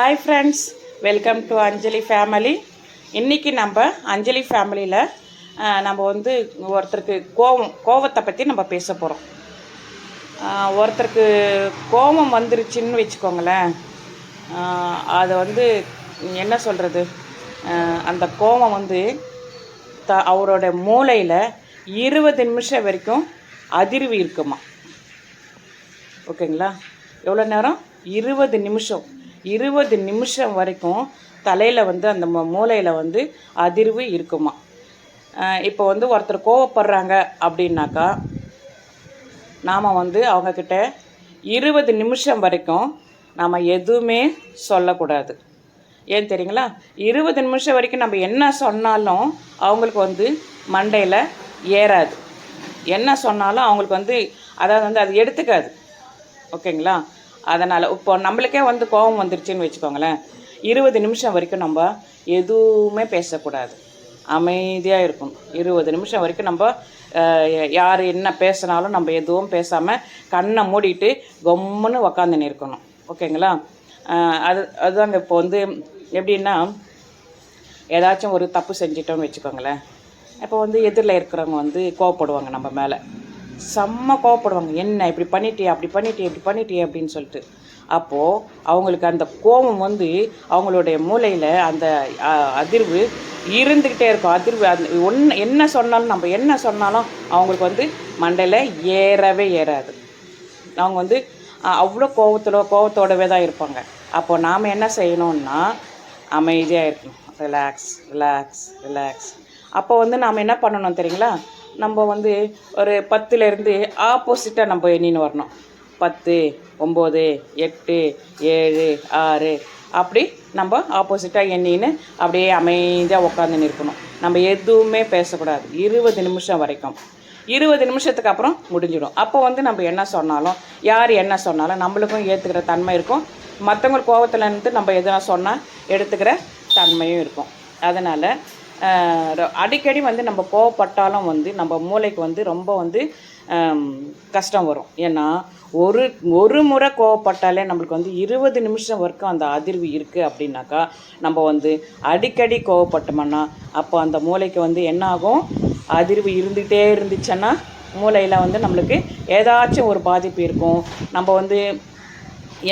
Hi friends welcome to Anjali family இன்றைக்கி நம்ம அஞ்சலி ஃபேமிலியில் நம்ம வந்து ஒருத்தருக்கு கோவம் கோவத்தை பற்றி நம்ம பேச போகிறோம் ஒருத்தருக்கு கோபம் வந்துருச்சுன்னு வச்சுக்கோங்களேன். அதை வந்து என்ன சொல்கிறது அந்த கோபம் வந்து த அவரோட மூளையில் இருபது நிமிஷம் வரைக்கும் அதிர்வு இருக்குமா? ஓகேங்களா? எவ்வளோ நேரம்? இருபது நிமிஷம். இருபது நிமிஷம் வரைக்கும் தலையில் வந்து அந்த மூளையில் வந்து அதிர்வு இருக்குமா. இப்போ வந்து ஒருத்தர் கோவப்படுறாங்க அப்படின்னாக்கா நாம் வந்து அவங்கக்கிட்ட இருபது நிமிஷம் வரைக்கும் நாம் எதுவுமே சொல்லக்கூடாது. ஏன் தெரியுங்களா? இருபது நிமிஷம் வரைக்கும் நம்ம என்ன சொன்னாலும் அவங்களுக்கு வந்து மண்டையில் ஏறாது. என்ன சொன்னாலும் அவங்களுக்கு வந்து அதாவது வந்து அது எடுத்துக்காது. ஓகேங்களா? அதனால் இப்போ நம்மளுக்கே வந்து கோபம் வந்துருச்சுன்னு வச்சுக்கோங்களேன். இருபது நிமிஷம் வரைக்கும் நம்ம எதுவுமே பேசக்கூடாது. அமைதியாக இருக்கணும். இருபது நிமிஷம் வரைக்கும் நம்ம யார் என்ன பேசினாலும் நம்ம எதுவும் பேசாமல் கண்ணை மூடிட்டு கம்முன்னு உக்காந்துன்னு இருக்கணும் ஓகேங்களா? அது அதுதாங்க இப்போ வந்து எப்படின்னா ஏதாச்சும் ஒரு தப்பு செஞ்சிட்டோம்னு வச்சுக்கோங்களேன். இப்போ வந்து எதிரில் இருக்கிறவங்க வந்து கோவப்படுவாங்க நம்ம மேலே. செம்ம கோவப்படுவாங்க. என்ன இப்படி பண்ணிட்டியே அப்படி பண்ணிட்டே இப்படி பண்ணிட்டியே அப்படின்னு சொல்லிட்டு. அப்போது அவங்களுக்கு அந்த கோபம் வந்து அவங்களுடைய மூளையில் அந்த அதிர்வு இருந்துக்கிட்டே இருக்கும். அதிர்வு அந்த ஒன்று என்ன சொன்னாலும் நம்ம என்ன சொன்னாலும் அவங்களுக்கு வந்து மண்டையில் ஏறவே ஏறாது. அவங்க வந்து அவ்வளோ கோபத்தில் கோபத்தோடவே தான் இருப்பாங்க. அப்போ நாம் என்ன செய்யணும்னா அமைதியாக இருக்கணும். ரிலாக்ஸ் ரிலாக்ஸ் ரிலாக்ஸ் அப்போ வந்து நாம் என்ன பண்ணணும் தெரியுங்களா? நம்ம வந்து ஒரு பத்துலேருந்து ஆப்போசிட்டாக நம்ம எண்ணின்னு வரணும். பத்து ஒம்பது எட்டு ஏழு ஆறு. அப்படி நம்ம ஆப்போசிட்டாக எண்ணின்னு அப்படியே அமைதியாக உட்காந்து நிற்கணும். நம்ம எதுவுமே பேசக்கூடாது. இருபது நிமிஷம் வரைக்கும். இருபது நிமிஷத்துக்கு அப்புறம் முடிஞ்சிடும். அப்போ வந்து நம்ம என்ன சொன்னாலும் யார் என்ன சொன்னாலும் நம்மளுக்கும் ஏற்றுக்கிற தன்மை இருக்கும். மற்றவங்க கோவத்தில் இருந்து நம்ம எதுனா சொன்னால் எடுத்துக்கிற தன்மையும் இருக்கும். அதனால் அடிக்கடி வந்து நம்ம கோவப்பட்டாலும் வந்து நம்ம மூளைக்கு வந்து ரொம்ப வந்து கஷ்டம் வரும். ஏன்னா ஒரு ஒரு முறை கோவப்பட்டாலே நம்மளுக்கு வந்து இருபது நிமிஷம் வரைக்கும் அந்த அதிர்வு இருக்குது அப்படின்னாக்கா நம்ம வந்து அடிக்கடி கோவப்பட்டோம்னா அப்போ அந்த மூளைக்கு வந்து என்ன ஆகும் அதிர்வு இருந்துகிட்டே இருந்துச்சுன்னா மூளையில் வந்து நம்மளுக்கு ஏதாச்சும் ஒரு பாதிப்பு இருக்கும். நம்ம வந்து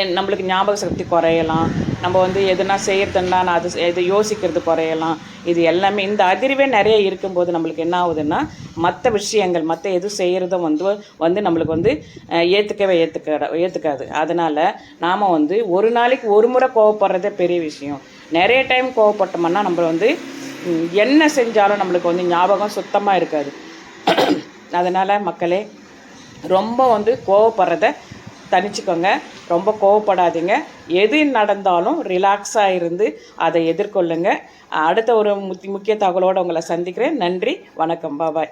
என் நம்மளுக்கு ஞாபக சக்தி குறையலாம். நம்ம வந்து எதுனா செய்யறதுன்னா நான் அது இது யோசிக்கிறது குறையலாம். இது எல்லாமே இந்த அதிர்வே நிறைய இருக்கும்போது நம்மளுக்கு என்ன ஆகுதுன்னா மற்ற விஷயங்கள் மற்ற எது செய்கிறதும் வந்து வந்து நம்மளுக்கு வந்து ஏற்றுக்கவே ஏற்றுக்க ஏற்றுக்காது அதனால் நாம் வந்து ஒரு நாளைக்கு ஒரு முறை கோவப்படுறதே பெரிய விஷயம். நிறைய டைம் கோவப்பட்டோம்னா நம்ம வந்து என்ன செஞ்சாலும் நம்மளுக்கு வந்து ஞாபகம் சுத்தமாக இருக்காது. அதனால் மக்களே ரொம்ப வந்து கோவப்படுறத தனிச்சுக்கோங்க. ரொம்ப கோவப்படாதீங்க. எது நடந்தாலும் ரிலாக்ஸாக இருந்து அதை எதிர்கொள்ளுங்க. அடுத்த ஒரு முக்கிய தகவலோடு உங்களை சந்திக்கிறேன். நன்றி வணக்கம் பாபாய்